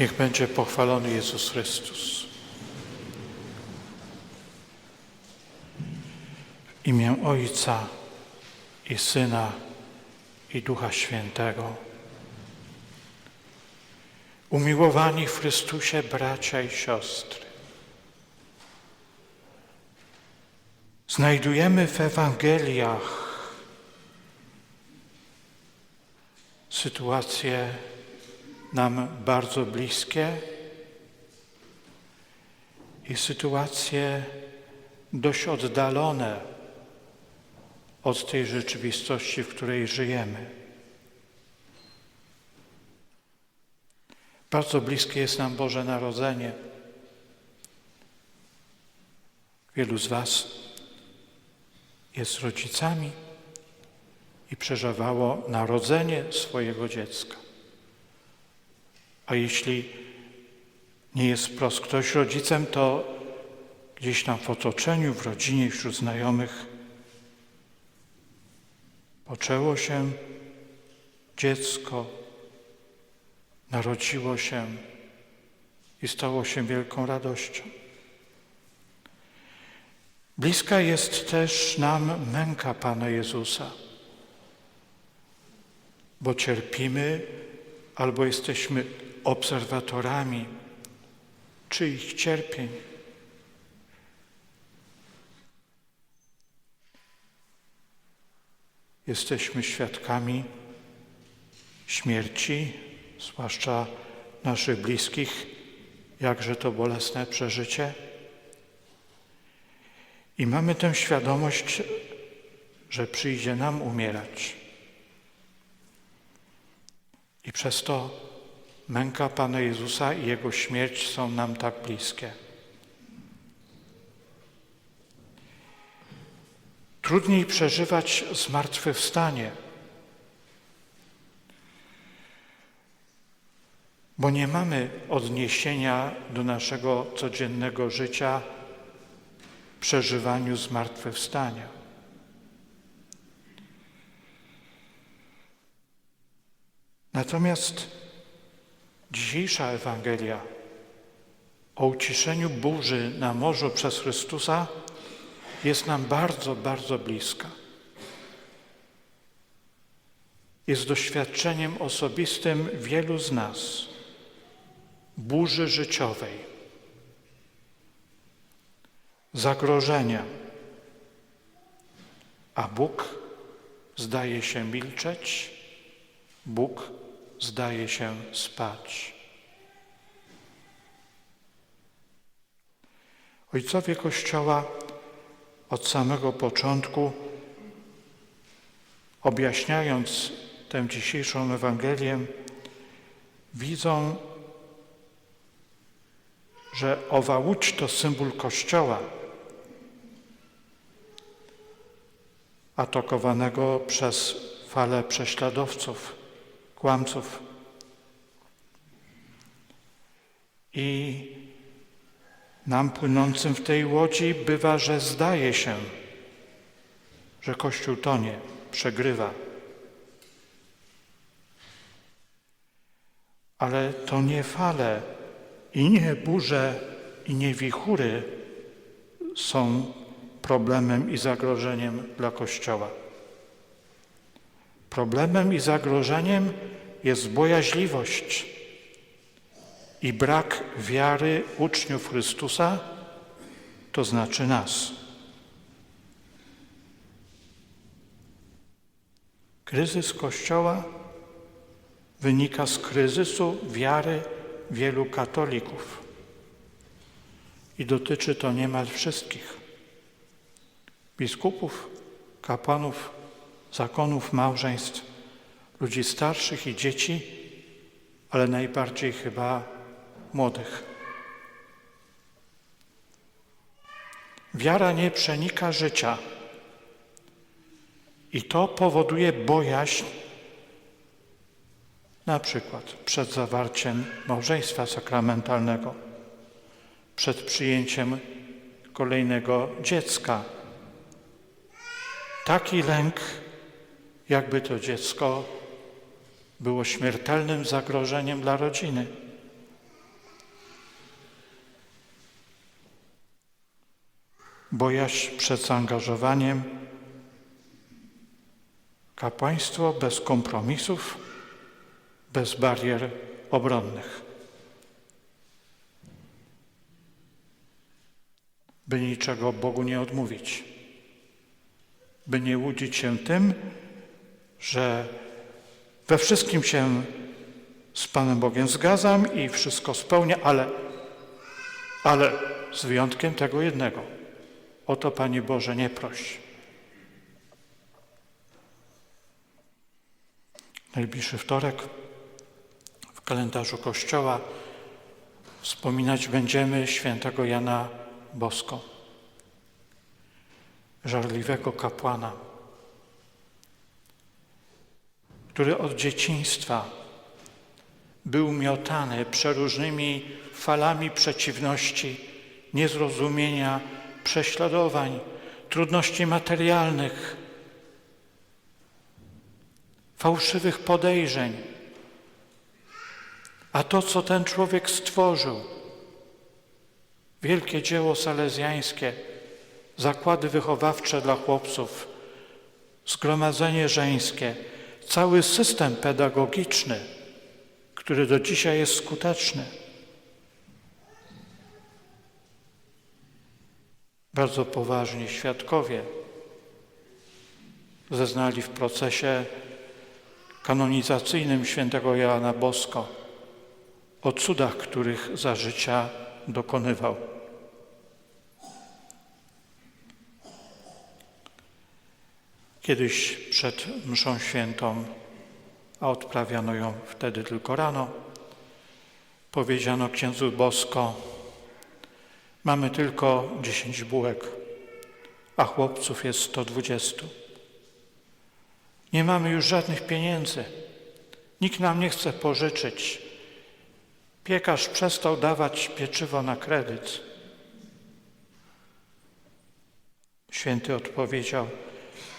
Niech będzie pochwalony Jezus Chrystus. W imię Ojca i Syna i Ducha Świętego. Umiłowani w Chrystusie bracia i siostry. Znajdujemy w Ewangeliach sytuacje nam bardzo bliskie i sytuacje dość oddalone od tej rzeczywistości, w której żyjemy. Bardzo bliskie jest nam Boże Narodzenie. Wielu z Was jest rodzicami i przeżywało narodzenie swojego dziecka. A jeśli nie jest wprost ktoś rodzicem, to gdzieś tam w otoczeniu, w rodzinie, wśród znajomych poczęło się dziecko, narodziło się i stało się wielką radością. Bliska jest też nam męka Pana Jezusa, bo cierpimy albo jesteśmy obserwatorami czyich cierpień. Jesteśmy świadkami śmierci, zwłaszcza naszych bliskich, jakże to bolesne przeżycie. I mamy tę świadomość, że przyjdzie nam umierać. I przez to męka Pana Jezusa i Jego śmierć są nam tak bliskie. Trudniej przeżywać zmartwychwstanie, bo nie mamy odniesienia do naszego codziennego życia w przeżywaniu zmartwychwstania. Natomiast dzisiejsza Ewangelia o uciszeniu burzy na morzu przez Chrystusa jest nam bardzo, bardzo bliska. Jest doświadczeniem osobistym wielu z nas burzy życiowej, zagrożenia, a Bóg zdaje się milczeć, Bóg zdaje się spać. Ojcowie Kościoła od samego początku, objaśniając tę dzisiejszą Ewangelię, widzą, że owa łódź to symbol Kościoła, atakowanego przez falę prześladowców, kłamców. I nam płynącym w tej łodzi bywa, że zdaje się, że Kościół tonie, przegrywa. Ale to nie fale i nie burze i nie wichury są problemem i zagrożeniem dla Kościoła. Problemem i zagrożeniem jest bojaźliwość i brak wiary uczniów Chrystusa, to znaczy nas. Kryzys Kościoła wynika z kryzysu wiary wielu katolików i dotyczy to niemal wszystkich biskupów, kapłanów, zakonów małżeństw, ludzi starszych i dzieci, ale najbardziej chyba młodych. Wiara nie przenika życia i to powoduje bojaźń, na przykład przed zawarciem małżeństwa sakramentalnego, przed przyjęciem kolejnego dziecka. Taki lęk, jakby to dziecko było śmiertelnym zagrożeniem dla rodziny. Bojaźń przed zaangażowaniem. Kapłaństwo bez kompromisów, bez barier obronnych. By niczego Bogu nie odmówić, by nie łudzić się tym, że we wszystkim się z Panem Bogiem zgadzam i wszystko spełnia, ale, ale z wyjątkiem tego jednego. O to, Panie Boże, nie proś. Najbliższy wtorek w kalendarzu Kościoła wspominać będziemy świętego Jana Bosko, żarliwego kapłana, który od dzieciństwa był miotany przeróżnymi falami przeciwności, niezrozumienia, prześladowań, trudności materialnych, fałszywych podejrzeń. A to, co ten człowiek stworzył, wielkie dzieło salezjańskie, zakłady wychowawcze dla chłopców, zgromadzenie żeńskie, cały system pedagogiczny, który do dzisiaj jest skuteczny. Bardzo poważni świadkowie zeznali w procesie kanonizacyjnym świętego Jana Bosko o cudach, których za życia dokonywał. Kiedyś przed mszą świętą, a odprawiano ją wtedy tylko rano, powiedziano księdzu Bosko, mamy tylko dziesięć bułek, a chłopców jest 120. Nie mamy już żadnych pieniędzy. Nikt nam nie chce pożyczyć. Piekarz przestał dawać pieczywo na kredyt. Święty odpowiedział: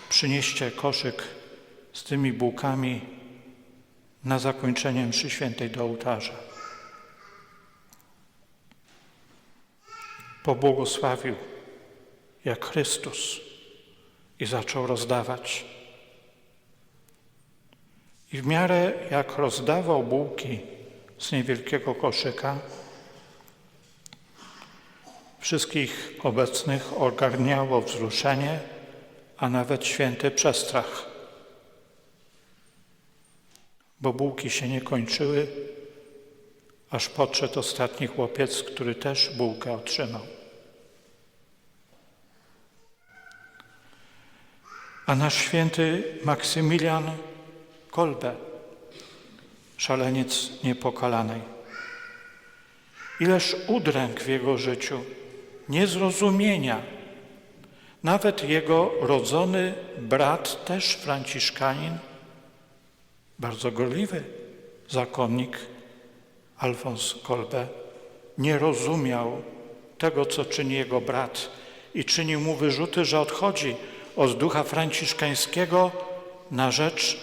Przynieście koszyk z tymi bułkami na zakończenie mszy świętej do ołtarza. Pobłogosławił jak Chrystus i zaczął rozdawać. I w miarę jak rozdawał bułki z niewielkiego koszyka, wszystkich obecnych ogarniało wzruszenie, a nawet święty przestrach. Bo bułki się nie kończyły, aż podszedł ostatni chłopiec, który też bułkę otrzymał. A nasz święty Maksymilian Kolbe, szaleniec niepokalanej. Ileż udręk w jego życiu, niezrozumienia. Nawet jego rodzony brat, też franciszkanin, bardzo gorliwy zakonnik Alfons Kolbe, nie rozumiał tego, co czyni jego brat i czynił mu wyrzuty, że odchodzi od ducha franciszkańskiego na rzecz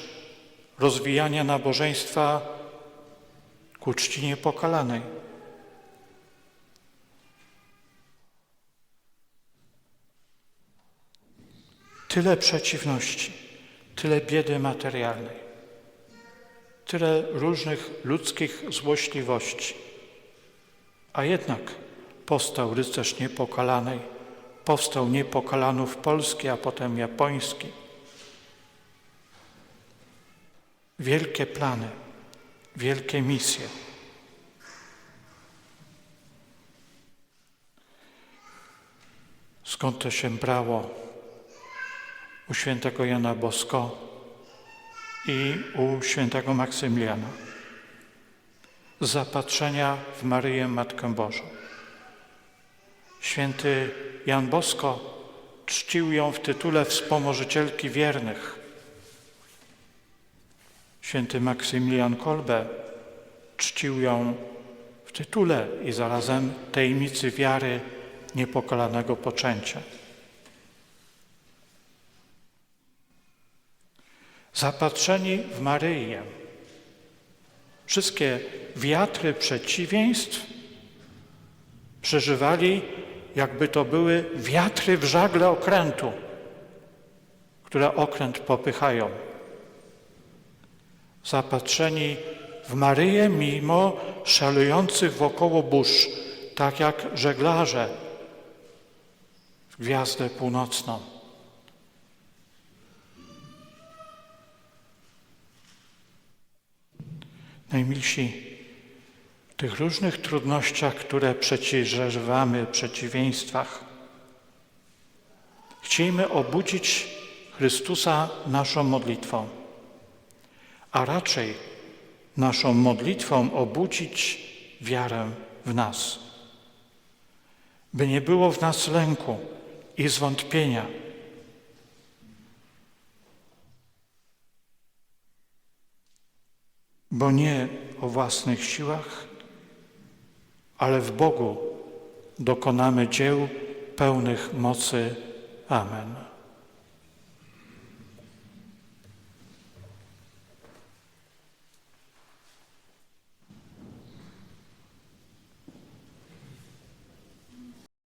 rozwijania nabożeństwa ku czci niepokalanej. Tyle przeciwności, tyle biedy materialnej, tyle różnych ludzkich złośliwości, a jednak powstał rycerz niepokalanej, powstał niepokalanów polski, a potem japoński. Wielkie plany, wielkie misje. Skąd to się brało u świętego Jana Bosko i u świętego Maksymiliana? Zapatrzenia w Maryję Matkę Bożą. Święty Jan Bosko czcił ją w tytule wspomożycielki wiernych Święty Maksymilian Kolbe czcił ją w tytule i zarazem tajemnicy wiary niepokalanego poczęcia. Zapatrzeni w Maryję, wszystkie wiatry przeciwieństw przeżywali jakby to były wiatry w żagle okrętu, które okręt popychają. Zapatrzeni w Maryję mimo szalujących wokoło burz, tak jak żeglarze w gwiazdę północną. Najmilsi, w tych różnych trudnościach, które przeżywamy, przeciwieństwach, chcielibyśmy obudzić Chrystusa naszą modlitwą, a raczej naszą modlitwą obudzić wiarę w nas, by nie było w nas lęku i zwątpienia. Bo nie o własnych siłach, ale w Bogu dokonamy dzieł pełnych mocy. Amen.